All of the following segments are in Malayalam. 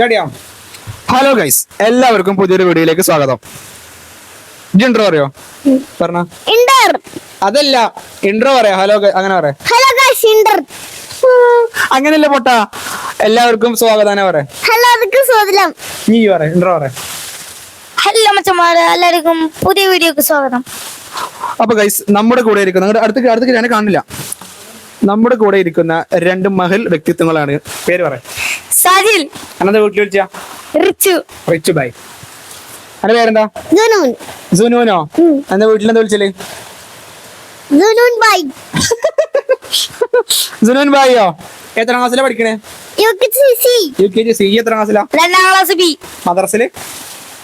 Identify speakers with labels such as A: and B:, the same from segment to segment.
A: റെഡിയാ ഹലോ ഗൈസ് എല്ലാവർക്കും പുതിയൊരു വീഡിയോയിലേക്ക് സ്വാഗതം. ഇൻട്രോ അറിയോ പറഞ്ഞ. അതല്ല ഇൻട്രോ പറയാ. ഹലോ അങ്ങനെ പറയാ. അങ്ങനെയല്ല പൊട്ട? എല്ലാവർക്കും സ്വാഗതം. പറയാ.
B: ഹലോ അതൊക്കെ സ്വാഗതം.
A: നീ ഇൻട്രോ പറയാ
B: ഹലോ മച്ചന്മാരെ. എല്ലാവർക്കും പുതിയ വീഡിയോക്ക് സ്വാഗതം.
A: അപ്പൊ ഗൈസ് നമ്മുടെ കൂടെ ഇരിക്കുന്ന നിങ്ങളുടെ അടുത്തേക്ക് അടുത്തേക്ക് ഞാൻ കാണില്ല. നമ്മുടെ കൂടെ ഇരിക്കുന്ന രണ്ട് മഹൽ വ്യക്തിത്വങ്ങളാണ്. പേര് പറയാം
B: സാജിൽ.
A: അനന്ത വീട്ടിൽ വിളിച്ചാ?
B: റിച്ചു.
A: റിച്ചു ബൈ അന്റെ പേരെന്താ?
B: ജുനൂൻ.
A: അനന്ത വീട്ടിൽ എന്താ വിളിച്ചൽ?
B: ജുനൂൻ ബൈ
A: സുനൂൻ ബൈയോ എത്ര ക്ലാസ്സിലാ പഠിക്കണേ?
B: U K G C
A: U K G C എത്ര ക്ലാസ്സിലാ?
B: രണ്ടാം ക്ലാസ് ബി
A: മദ്രസിൽ?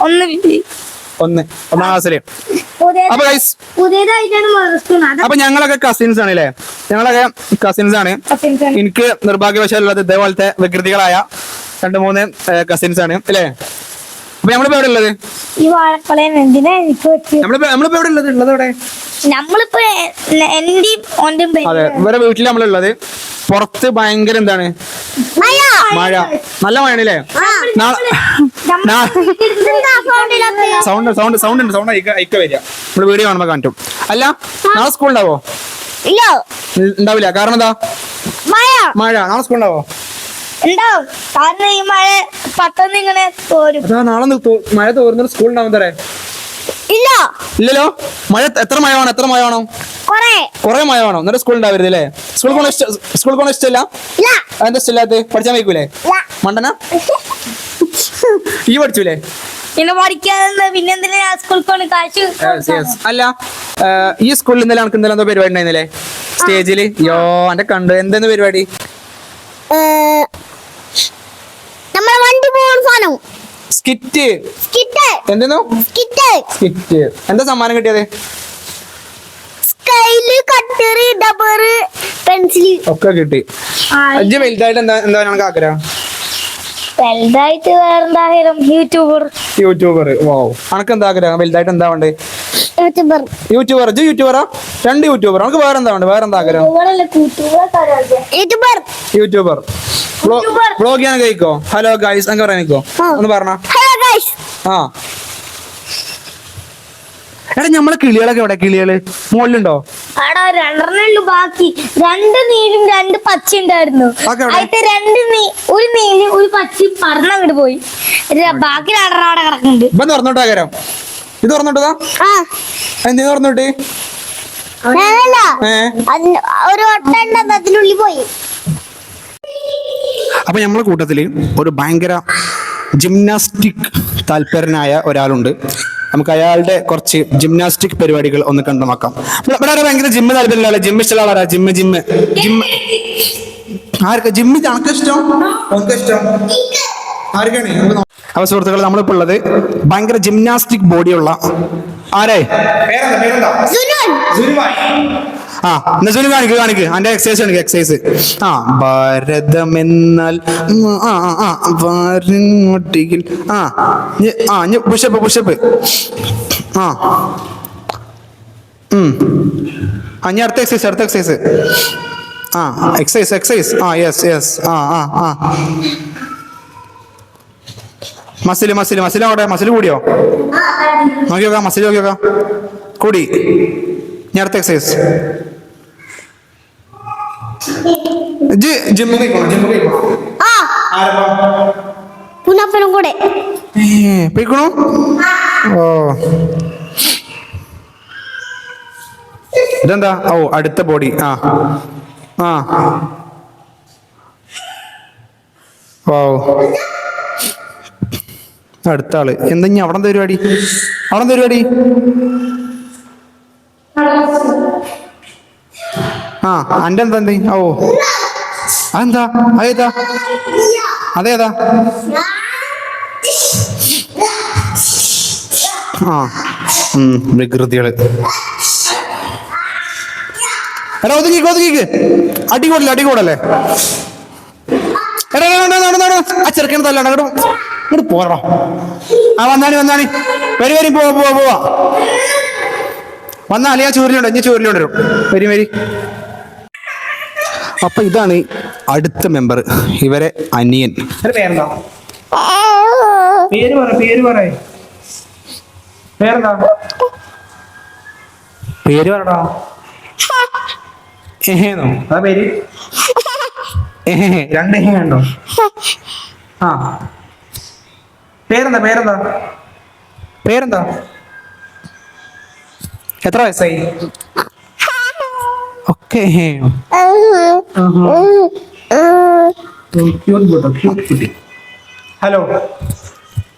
B: ഒന്ന്
A: ഒന്ന്. ഒന്നാം ക്ലാസ്സിൽ. അപ്പൊ ഗൈസ് അപ്പൊ ഞങ്ങളൊക്കെ കസിൻസ് ആണ് അല്ലേ ഞങ്ങളൊക്കെ കസിൻസ് ആണ്. എനിക്ക് നിർഭാഗ്യവശാലുള്ളത് ഇതേപോലത്തെ വികൃതികളായ രണ്ട് മൂന്ന് കസിൻസ് ആണ്. അല്ലേ? അപ്പൊ നമ്മളിപ്പോ എവിടെ ഉള്ളത്? നമ്മളിപ്പോ എവിടെ ഉള്ളത്? ഉള്ളത് എവിടെ?
B: നമ്മളിപ്പോ
A: ഇവരെ വീട്ടിൽ നമ്മളുള്ളത് പുറത്ത് ഭയങ്കര എന്താണ്? മഴ. നല്ല മഴയാണല്ലേ? സൗണ്ട് സൗണ്ട് സൗണ്ട് ഉണ്ട് സൗണ്ട് അയക്ക വരിക. നമ്മൾ വീഡിയോ കാണുമ്പോ കാണിക്കും. അല്ല നാളെ സ്കൂൾ ഉണ്ടാവോ? ഉണ്ടാവില്ല. കാരണം എന്താ?
B: മഴ.
A: നാളെ സ്കൂൾ ഉണ്ടാവോ?
B: ഉണ്ടാവും. കാരണം ഈ മഴ പെട്ടെന്ന് ഇങ്ങനെ തോരും.
A: നാളെ മഴ സ്കൂൾ ഉണ്ടാവും തരേ
B: ഇല്ല.
A: ഇല്ലല്ലോ? മഴ എത്ര മഴ വേണം? എത്ര മഴ വേണം?
B: കൊറേ.
A: വേണം എന്നിട്ട് സ്കൂൾ ഉണ്ടാവരുത് അല്ലേ സ്കൂൾ പോണ സ്കൂൾ പോണ ഇഷ്ടമല്ല അതെന്താ ഇഷ്ടമില്ലാത്ത പഠിച്ചാൻ വയ്ക്കൂലേ മണ്ടന? ഈ പഠിച്ചൂലേ?
B: പിന്നെ പഠിക്കാതെ പിന്നെ എന്തിനാ സ്കൂളിൽ കൊണ്ട് കാശ്.
A: അല്ല ഈ സ്കൂളിൽ ഇന്നലെ എനിക്ക് ഇന്നലെ എന്തോ പരിപാടി ഉണ്ടായിരുന്നില്ലേ? സ്റ്റേജിൽ? യോ എന്റെ കണ്ടു എന്തെന്ന് പരിപാടി? സ്കിറ്റ്.
B: സ്കിറ്റ്.
A: എന്തെന്നു?
B: സ്കിറ്റ്.
A: സ്കിറ്റ്. എന്താ സമ്മാനം കിട്ടിയത്?
B: സ്കൈൽ കട്ടറ് ഡബർ പെൻസിൽ
A: ഒക്കെ കിട്ടി. അജ്ജ് വലുതായിട്ട് എന്താ എന്താ ഞങ്ങൾക്ക് ആഗ്രഹം?
B: വലുതായിട്ട് വേറെന്തായാലും യൂട്യൂബർ
A: യൂട്യൂബർ വോ അനക്ക് എന്താ ആഗ്രഹം? വലുതായിട്ട് എന്താ വേണ്ടേ?
B: യൂട്യൂബർ
A: യൂട്യൂബർ അജ്ജ് യൂട്യൂബറാ രണ്ട് യൂട്യൂബർ നമുക്ക് വേറെ എന്താ വേണ്ടേ? വേറെന്താ ആഗ്രഹം?
B: യൂട്യൂബർ
A: യൂട്യൂബർ വ്ളോഗ് ചെയ്യാൻ കഴിക്കോ ഹലോ ഗൈസ് അങ്ങനെ പറയാൻ കഴിക്കോ. ഒന്ന് പറഞ്ഞ.
B: ഹലോ ഗൈസ്
A: ആ. എടാ നമ്മളെ കിളികളൊക്കെ എവിടെ? കിളികൾ? മുകളിലുണ്ടോ?
B: രണ്ടെണ്ണുള്ളൂ ബാക്കി. രണ്ട് നീലും രണ്ട് പച്ച ഉണ്ടായിരുന്നു. അതിന്റെ രണ്ട് നീ ഒരു നീലും ഒരു പച്ചയും പറന്നങ്ങോട്ട് പോയി. ബാക്കി രണ്ടെണ്ണം അവിടെ കിടക്കുന്നുണ്ട്.
A: ഇപ്പൊ തുറന്നോട്ടാ കരം ഇത് തുറന്നോട്ടതാ എന്ത് തുറന്നോട്ട്
B: ഒരു ഒട്ട ഉണ്ടെന്ന് അതിനുള്ളിൽ പോയി.
A: അപ്പൊ നമ്മളെ കൂട്ടത്തിൽ ഒരു ഭയങ്കര ജിംനാസ്റ്റിക് താല്പര്യനായ ഒരാളുണ്ട്. നമുക്ക് അയാളുടെ കുറച്ച് ജിംനാസ്റ്റിക് പരിപാടികൾ ഒന്ന് കണ്ടുമാക്കാം ഇവിടെ ഇവിടെ ആരാ ഭയങ്കര ജിമ്മ് താല്പര്യമില്ല ജിമ്മ് ഇഷ്ടമുള്ള ആളാ? ജിമ്മ് ജിമ്മ് ജിമ്മ് ആർക്ക്? ജിമ്മ് ഇഷ്ടം? ഇഷ്ടം. ആർക്കാണ്? അപ്പൊ സുഹൃത്തുക്കൾ നമ്മളിപ്പോ ഉള്ളത് ഭയങ്കര ജിംനാസ്റ്റിക് ബോഡിയുള്ള ആരേ? പേരെന്താ? ആ സുനി കാണിക്ക് കാണിക്ക്. അന്റെ എക്സസൈസ് കാണിക്ക് എക്സസൈസ് ആ. ഭാരതം എന്നാൽ ഉം, ആ ആ ആ ആ പുഷപ്പ് പുഷപ്പ് ആ. ആ ഞാൻ അടുത്ത എക്സസൈസ് അടുത്ത എക്സസൈസ് ആ എക്സസൈസ് എക്സസൈസ് ആ യെസ് യെസ് ആ ആ ആ. മസിൽ മസിൽ മസിൽ അവിടെ മസിൽ കൂടിയോ? നോക്കി നോക്കാം മസിൽ നോക്കി നോക്കാം കൂടി. ഞാൻ അടുത്ത എക്സസൈസ് ജി ജിമ്മിൽ പോയിക്കോണം ജിമ്മിൽ പോയിക്കോണം
B: ആ പുനപ്പനും കൂടെ.
A: പോയിക്കണോ. ഓ. ഇതെന്താ? ഓ അടുത്ത ബോഡി. ആ. ആ. ഓ അടുത്ത ആൾ. എന്താ ഇനി അവിടെ പരിപാടി? അവിടെ പരിപാടി? ആ അന്റെ എന്തേ ഓ അതെന്താ? അതേതാ? അതേതാ? ആ വികൃതികൾ. എടാ ഒതുങ്ങിക്ക് ഒതുങ്ങിക്ക് അടികൂടല്ലേ അടികൂടല്ലേ? എടാ ആ ചെറുക്കൻ തല്ല അങ്ങോട്ട് പോരടാ. ആ വന്നാണി വന്നാണി. വരി വരി പോവാ പോവാ പോവാ. വന്നാലേ ആ ചൂരിലുണ്ട് ഇനി ചൂരിലുണ്ട് വരും. വരി വരി. അപ്പൊ ഇതാണ് അടുത്ത മെമ്പർ ഇവരെ അനിയൻ. പേരെന്താ? പേര് പറ പേര് പറ പേരെന്താ? പേര് പറടാ ഏഹേന്നോ അതാ പേര്. എഹേ രണ്ട് എഹേ ഉണ്ടോ? ആ. പേരെന്താ പേരെന്താ? പേരെന്താ? എത്ര വയസ്സായി? ഒക്കെ ഹലോ.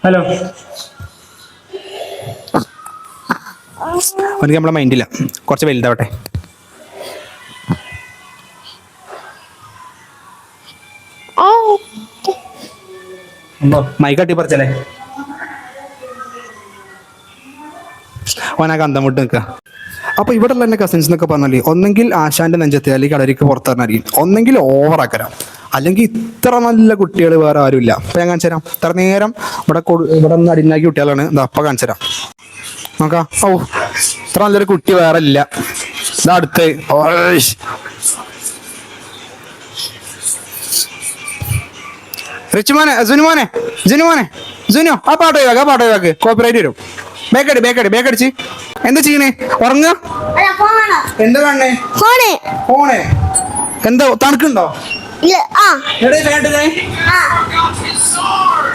A: ഹലോ. അവനക്ക് നമ്മളെ മൈൻഡില്ല. കുറച്ച് വലുതാവട്ടെ. മൈക്കട്ടി പറിച്ചല്ലേ? ഓനാ കന്തം വിട്ട് നിൽക്കുക അപ്പൊ ഇവിടെ ഉള്ള എന്റെ കസിൻസ് എന്നൊക്കെ പറഞ്ഞാൽ ഒന്നെങ്കിൽ ആശാന്റെ നെഞ്ചത്ത് അല്ലെങ്കിൽ കളരിക്ക് പുറത്തിറങ്ങായിരിക്കും ഒന്നെങ്കിൽ ഓവർ ആക്കരാം. അല്ലെങ്കിൽ ഇത്ര നല്ല കുട്ടികൾ വേറെ ആരുമില്ല. അപ്പൊ ഞാൻ കാണിച്ചു തരാം. ഇത്ര നേരം ഇവിടെ ഇവിടെ നിന്ന് അടിഞ്ഞാക്കി കുട്ടികളാണ്. ഇതാ അപ്പൊ കാണിച്ചു തരാം. നോക്കാം. ഓ ഇത്ര നല്ലൊരു കുട്ടി വേറെ ഇല്ല. ഇതാ അടുത്ത്. റിച്ചുമോനെ സുനുമോനെ ജുനുമോനെ ജുനു ആ പാട്ട് ഒഴിവാക്ക് ആ പാട്ട് ഒഴിവാക്ക്. കോപ്പിറൈറ്റ് വരും. ബേക്കടി ബേക്കടി ബേക്കടിച്ച് എന്താ ചെയ്യണേ?
B: ഉറങ്ങാ
A: എന്താ കാണണേ
B: ഫോണ്
A: ഫോണേ. എന്താ തണുക്കുണ്ടോ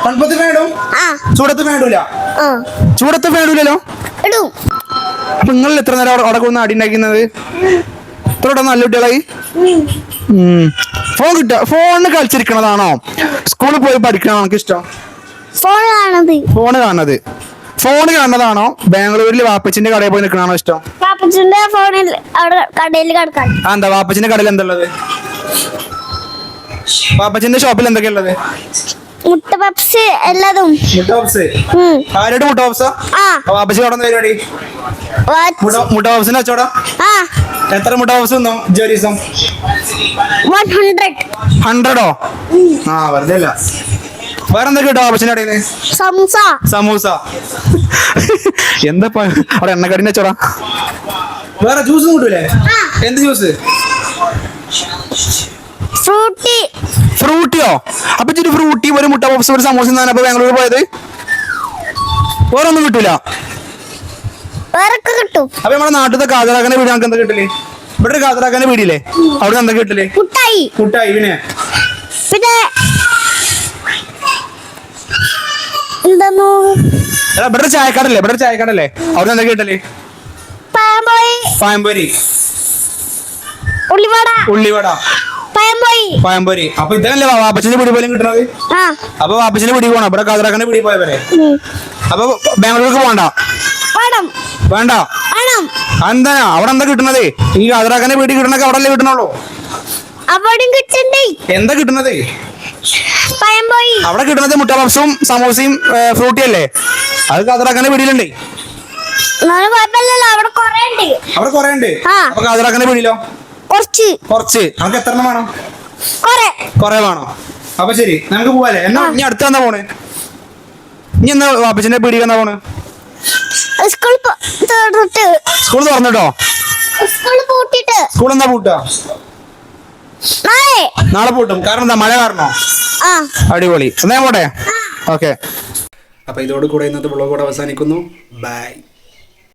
A: തണുപ്പത്ത് വേണ്ടും ചൂടത്ത് വേണ്ടൂല
B: ആ.
A: ചൂടത്ത് വേണ്ടൂലല്ലോ
B: ഇടും.
A: അപ്പൊ നിങ്ങൾ എത്ര നേരം അവിടെ- കൊന്ന് അടി ഉണ്ടാക്കുന്നത് ഇത്ര നല്ല കുട്ടികളായി. ഫോൺ കിട്ടുക. ഫോണിന് കളിച്ചിരിക്കണതാണോ? സ്കൂളിൽ പോയി പഠിക്കണോ നമുക്ക് ഇഷ്ടം
B: ഫോൺ
A: കാണുന്നത് ഫോൺ കാണുന്നതാണോ ബാംഗ്ലൂരിൽ വാപ്പച്ചിന്റെ കടയിൽ പോയി നിൽക്കണോ ഇഷ്ടം?
B: വാപ്പച്ചിന്റെ ഫോണിൽ അവിടെ കടയിൽ കിടക്കാൻ
A: ആ എന്താ? വാപ്പച്ചിന്റെ കടയിൽ എന്താ ഉള്ളത്? വാപ്പച്ചിന്റെ ഷോപ്പിൽ എന്തൊക്കെയാ ഉള്ളത്?
B: മുട്ട പപ്സ് എല്ലാതും.
A: മുട്ട പപ്സ്?
B: ഉം.
A: ആരുടെ മുട്ട പപ്സാ? പാപ്പച്ചി അവിടെ പരിപാടി? മുട്ട പപ്സിന് വെച്ചോടാ എത്ര മുട്ട പപ്സ് തിന്നോ
B: ജോലിസം? ഹൺഡ്രഡ്
A: ആ വെറുതെ അല്ല. വേറെ എന്തൊക്കെ കിട്ടും കടയിൽ നിന്ന്
B: സമൂസ.
A: സമൂസ. എന്താ അവിടെ എണ്ണക്കടിന്റെ ചോടാ വേറെ ജ്യൂസ് കിട്ടൂലേ. എന്ത് ജ്യൂസ്
B: ഫ്രൂട്ടി
A: ഫ്രൂട്ടിയോ അപ്പൊ ഇച്ചിരി ഫ്രൂട്ടി ഒരു മുട്ട പപ്സ് ഒരു സമൂസ എന്നാണ് അപ്പൊ ബാംഗ്ലൂർ പോയത്. വേറെ ഒന്നും കിട്ടൂല
B: കിട്ടും.
A: അപ്പൊ നമ്മുടെ നാട്ടിലത്തെ കാതറാക്കാന്റെ വീട് നമുക്ക് എന്താ കിട്ടില്ലേ ഇവിടെ കാതറാക്കാന്റെ വീടില്ലേ? അവിടെ എന്താ കിട്ടില്ലേ
B: മുട്ടായി.
A: മുട്ടായി പിന്നെ?
B: പിന്നെ
A: എടാ, ഇവിടെ ചായക്കാടല്ലേ? ഇവിടെ ചായക്കാടല്ലേ? അവിടെ എന്താ
B: കിട്ടല്ലേ
A: പായമ്പൊരി
B: ഉള്ളിവട.
A: ഉള്ളിവട. പായമ്പൊരി അപ്പൊ ഇതല്ലേ വാപ്പച്ചന്റെ പിടി പോലും കിട്ടണത് അപ്പൊ വാപ്പച്ചന്റെ പിടി പോണം. ഇവിടെ കാതറാക്കന്റെ പിടി പോയ പോലെ
B: ഉം.
A: അപ്പൊ ബാംഗ്ലൂർക്ക് പോണ്ട?
B: വേണം.
A: വേണ്ട?
B: വേണം.
A: എന്താ അവിടെ എന്താ കിട്ടണത്? ഈ കാതറാക്കന്റെ വീട്ടിൽ കിട്ടണൊക്കെ അവിടെ അല്ലേ കിട്ടണുള്ളൂ എന്താ കിട്ടണത്? അവിടെ കിട്ടുന്നത് മുട്ട പപ്സും സമോസയും ഫ്രൂട്ടി അല്ലേ? അത് കാതറാക്കന്റെ
B: കുഴപ്പമില്ലല്ലോ. അവിടെ കൊറേ ഉണ്ട്
A: അവിടെ കൊറേ ഉണ്ട്. അപ്പൊ കാതറാക്കന്റെ വീടിലോ
B: കുറച്ച്.
A: കുറച്ച്. നമുക്ക് എത്ര എണ്ണം വേണം?
B: കൊറേ.
A: കൊറേ വേണോ? അപ്പൊ ശരി നമുക്ക് പോവാലേ എന്നാ ഇനി അടുത്ത എന്നാ പോണ്? ഇനി എന്നാ വാപ്പച്ചന്റെ പീടിക എന്നാ പോണ്?
B: സ്കൂൾ
A: തുറന്നിട്ടോ.
B: സ്കൂൾ പൂട്ടിട്ട്.
A: സ്കൂൾ എന്നാ പൂട്ടാ
B: നാളെ.
A: നാളെ പൂട്ടും. കാരണം എന്താ മഴ കാരണോ? അടിപൊളി. എന്നാ പോട്ടെ? ഓക്കെ. അപ്പൊ ഇതോട് കൂടെ ഇന്നത്തെ ബ്ലോഗ് കൂടെ അവസാനിക്കുന്നു. ബൈ